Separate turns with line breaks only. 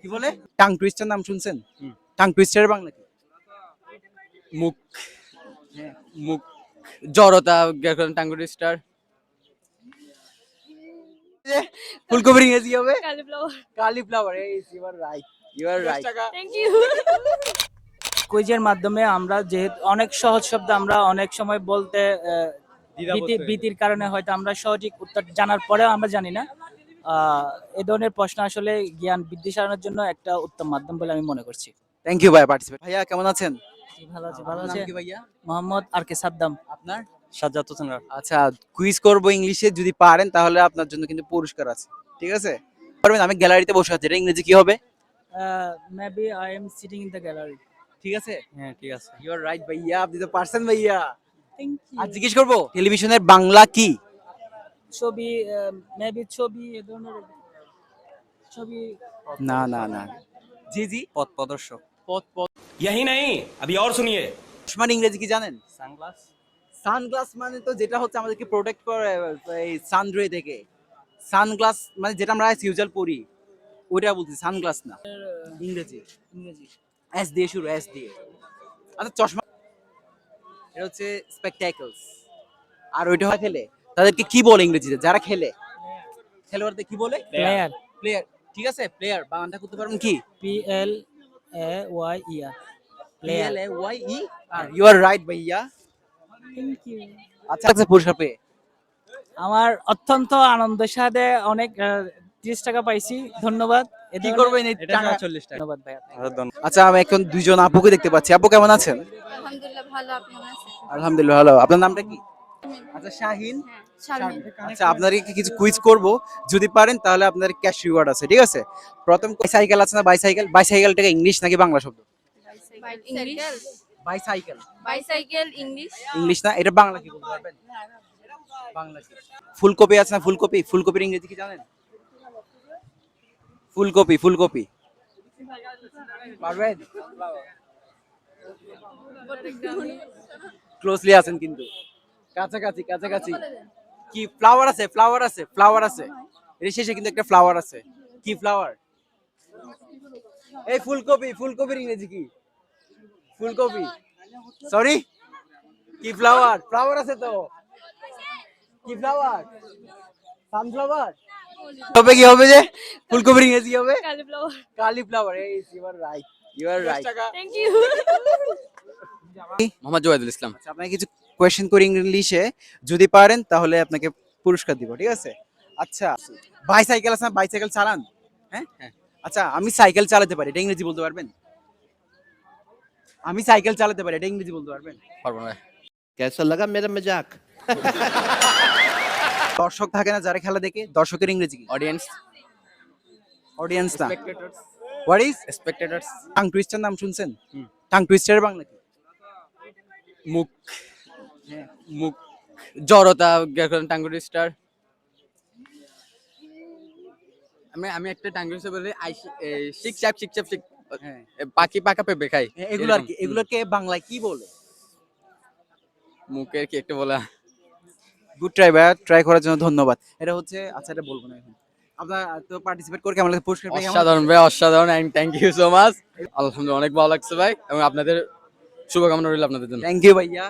কি বলে? Tongue twister নাম শুনছেন? টাং টুইস্টারের বাংলা কি?
মুখ।
হ্যাঁ।
মুখ। জড়তা টাঙ্গুরি স্টার
ফুলকপির ইংরেজি হবে. কালিফ্লাওয়ার এই you are right you are right
Thank you.
কুইজের মাধ্যমে আমরা যেহেতু অনেক সহজ শব্দ আমরা অনেক সময় বলতে আহ, ভীতির কারণে হয়তো আমরা সঠিক উত্তর জানার পরেও আমরা জানি না। এ ধরনের প্রশ্ন আসলে জ্ঞান বৃদ্ধি সারানোর জন্য একটা উত্তম মাধ্যম বলে আমি মনে করছি।
থ্যাংক ইউ ভাই পার্টিসিপেট ভাইয়া কেমন আছেন?
ভালো আছে ভালো আছে
ভাইয়া?
মোহাম্মদ আর কে সাদ্দাম।
আপনার?
সাজ্জাদ হোসেন
আচ্ছা কুইজ করব ইংলিশে যদি পারেন তাহলে আপনার জন্য কিন্তু পুরস্কার আছে। ঠিক আছে? পারবেন আমি গ্যালারিতে বসে আছি। এটা ইংরেজি কি হবে?
Maybe I am sitting in the gallery
ঠিক আছে?
হ্যাঁ ঠিক আছে।
ইউ আর রাইট ভাইয়া আপনি তো পারছেন ভাইয়া।
থ্যাংক
আর জিজ্ঞেস করব টেলিভিশনের বাংলা কি?
ছবি মেবি ছবি এ ধরনের ছবি
না না না জি জি
পথ প্রদর্শক
পথ পথ
यही नहीं अभी और सुनिए
মানে ইংরেজি কি জানেন
সানগ্লাস
সানগ্লাস মানে তো যেটা হচ্ছে আমাদেরকে প্রোটেক্ট করে এই সানরে থেকে সানগ্লাস মানে যেটা আমরা ইউজুয়াল পরি ওইটা বলছি সানগ্লাস না ইংরেজি
ইংরেজি
এস দিয়ে শুরু এস দিয়ে আচ্ছা চশমা এটা হচ্ছে স্পেকট্যাকলস আর ওইটা হয় খেলে তাদেরকে কি বলে ইংরেজিতে? যারা খেলে। খেলোয়াড়দের কি বলে?
প্লেয়ার
প্লেয়ার ঠিক আছে? প্লেয়ার বাংলাটা করতে পারবেন কি?
P L A Y E R player
L A Y E R you are right ভাইয়া।
থ্যাংক ইউ
আচ্ছা আচ্ছা পুরস্কার পেয়ে।
আমার অত্যন্ত আনন্দের সাথে অনেক তিরিশ টাকা পাইছি। ধন্যবাদ।
কি করবেন এই টাকা?
চল্লিশ টাকা।
ধন্যবাদ ভাইয়া।
আচ্ছা আমি এখন দুইজন আপুকে দেখতে পাচ্ছি। আপু কেমন আছেন?
আলহামদুলিল্লাহ ভালো আপনি আছেন?
আলহামদুলিল্লাহ ভালো। আপনার নামটা কি? আচ্ছা শাহিন?
হ্যাঁ
আচ্ছা আপনাদেরকে কিছু কুইজ করব? যদি পারেন তাহলে আপনাদের ক্যাশ রিওয়ার্ড আছে ঠিক আছে? প্রথম সাইকেল আছে না বাইসাইকেল বাইসাইকেলটাকে ইংলিশ নাকি বাংলা শব্দ? বাইসাইকেল
বাইসাইকেল ইংলিশ
ইংলিশ না? এটা বাংলা কি বলতে পারবেন? বাংলা কি? ফুলকপি আছে না ফুলকপি? ফুলকপির ইংরেজি কি জানেন? ফুলকপি ফুলকপি। পারবেন? ক্লোজলি আছেন কিন্তু। কাছাকাছি কাছাকাছি। কি ফ্লাওয়ার আছে ফ্লাওয়ার আছে ফ্লাওয়ার আছে। এর শেষে কিন্তু একটা ফ্লাওয়ার আছে। কি ফ্লাওয়ার এই ফুলকপি ফুলকপির ইংরেজি কি? ফুলকপি। সরি কি ফ্লাওয়ার ফ্লাওয়ার আছে তো। কি ফ্লাওয়ার সানফ্লাওয়ার তবে কি হবে যে? ফুলকপির ইংরেজি কি হবে?
কালি
ফ্লাওয়ার এই you are right you are right
Thank you.
Mohammad Islam.
আচ্ছা, আপনাকে কিছু কোয়েশ্চেন করি ইংলিশে যদি পারেন তাহলে আপনাকে পুরস্কার দিব ঠিক আছে? আচ্ছা বাইসাইকেল আছে বাইসাইকেল চালান। হ্যাঁ?
হ্যাঁ?
আচ্ছা আমি সাইকেল চালাতে পারি এটা ইংরেজি বলতে পারবেন? আমি সাইকেল চালাতে পারি এটা ইংরেজি বলতে পারবেন?
পারব না
কেসা লাগা মেরা মজাক
দর্শক থাকে না যারা খেলা দেখে দর্শকের ইংরেজি কি?
অডিয়েন্স
অডিয়েন্স না। হোয়াট ইজ টাং টুইস্টার নাম শুনছেন? টাং টুইস্টারের বাংলা কি?
মুখ মুখ জড়তা টাঙ্গুরি স্টার। আমি আমি একটা টাঙ্গুরি স্টার বলি আই শিক চাপ শিক চাপ শিক
হ্যাঁ।
পাখি পাকা পেঁপে খাই।
এগুলো আর কি এগুলোকে বাংলায় কি বলে?
মুখের কি একটা বলা?
গুড ট্রাই ভাইয়া ট্রাই করার জন্য ধন্যবাদ। এটা হচ্ছে আচ্ছা এটা বলব না এখন। আপনার তো পার্টিসিপেট করে কেমন লাগে পুরস্কার
অসাধারণ ভাই অসাধারণ and thank you so much আলহামদুলিল্লাহ অনেক ভালো লাগছে ভাই এবং আপনাদের শুভকামনা রইল আপনাদের জন্য।
থ্যাংক ইউ ভাইয়া।